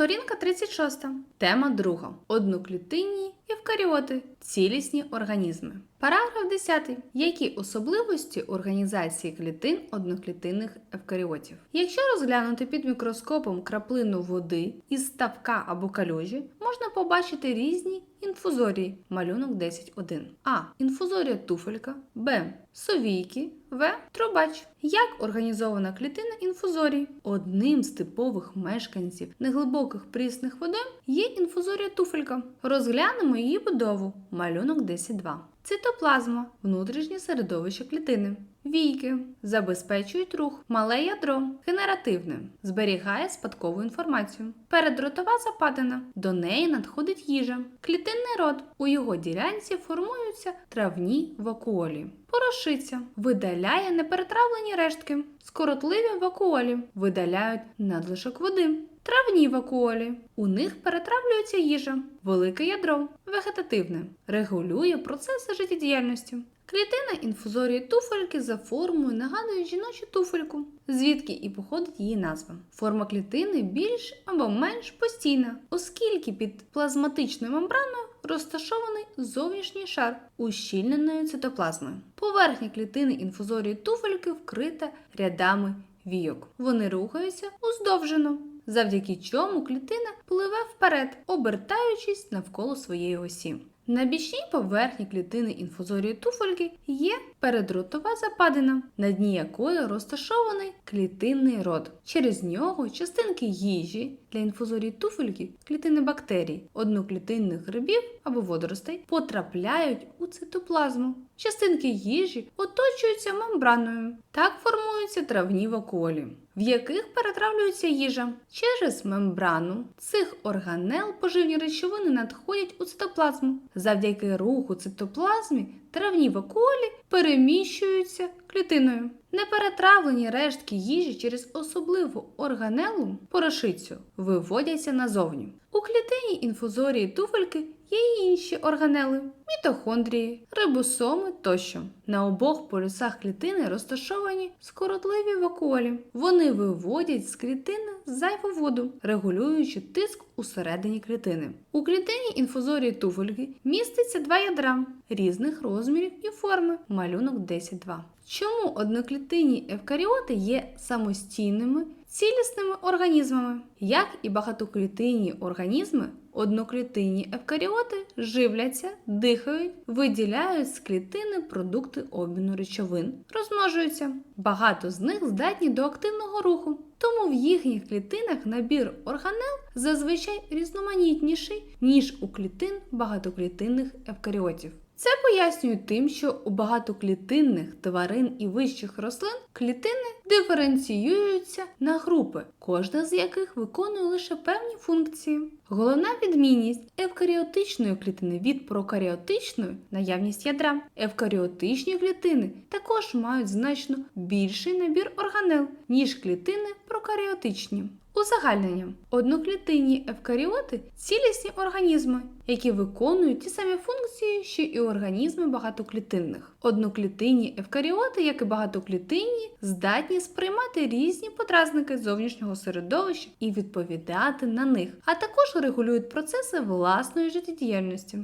Сторінка 36. Тема 2. Одноклітинні евкаріоти. Цілісні організми. Параграф 10. Які особливості організації клітин одноклітинних евкаріотів? Якщо розглянути під мікроскопом краплину води із ставка або калюжі, можна побачити різні інфузорії. Малюнок 10.1. А. Інфузорія туфелька. Б. Совійки. В. Трубач. Як організована клітина інфузорій? Одним з типових мешканців неглибоких прісних водойм є інфузорія туфелька. Розглянемо її будову. Малюнок 10.2. Цитоплазма внутрішнє середовище клітини. Війки забезпечують рух, мале ядро, генеративне, зберігає спадкову інформацію. Передротова западина. До неї надходить їжа. Клітинний род. У його ділянці формуються травні вакуолі. Порошиця видаляє неперетравлені рештки. Скоротливі вакуолі видаляють надлишок води. Травні вакуолі. У них перетравлюється їжа, велике ядро, вегетативне, регулює процеси життєдіяльності. Клітина інфузорії туфельки за формою нагадує жіночу туфельку, звідки і походить її назва. Форма клітини більш або менш постійна, оскільки під плазматичною мембраною розташований зовнішній шар ущільненої цитоплазмою. Поверхня клітини інфузорії туфельки вкрита рядами війок. Вони рухаються уздовжено, завдяки чому клітина пливе вперед, обертаючись навколо своєї осі. На бічній поверхні клітини інфузорії туфельки є передротова западина, на дні якої розташований клітинний род. Через нього частинки їжі для інфузорії туфельки, клітини бактерій, одноклітинних грибів або водоростей потрапляють у цитоплазму. Частинки їжі оточуються мембраною. Так формуються травні вакуолі, в яких перетравлюється їжа. Через мембрану цих органел поживні речовини надходять у цитоплазму. Завдяки руху цитоплазмі травні вакуолі переміщуються клітиною. Неперетравлені рештки їжі через особливу органелу порошицю виводяться назовні. У клітині інфузорії туфельки є й інші органели мітохондрії, рибосоми тощо. На обох полюсах клітини розташовані скоротливі вакуолі. Вони виводять з клітини зайву воду, регулюючи тиск усередині клітини. У клітині інфузорії туфельки міститься два ядра різних розмірів і форми. Малюнок 10.2. Чому одноклітинні евкаріоти є самостійними цілісними організмами? Як і багатоклітинні організми, одноклітинні евкаріоти живляться, дихають, виділяють з клітини продукти обміну речовин, розмножуються. Багато з них здатні до активного руху. Тому в їхніх клітинах набір органел зазвичай різноманітніший, ніж у клітин багатоклітинних евкаріотів. Це пояснює тим, що у багатоклітинних тварин і вищих рослин клітини диференціюються на групи, кожна з яких виконує лише певні функції. Головна відмінність евкаріотичної клітини від прокаріотичної наявність ядра. Евкаріотичні клітини також мають значно більший набір органел, ніж клітини прокаріотичні. Узагальнення. Одноклітинні евкаріоти цілісні організми, які виконують ті самі функції, що і організми багатоклітинних. Одноклітинні евкаріоти, як і багатоклітинні, здатні сприймати різні подразники зовнішнього середовища і відповідати на них, а також регулюють процеси власної життєдіяльності.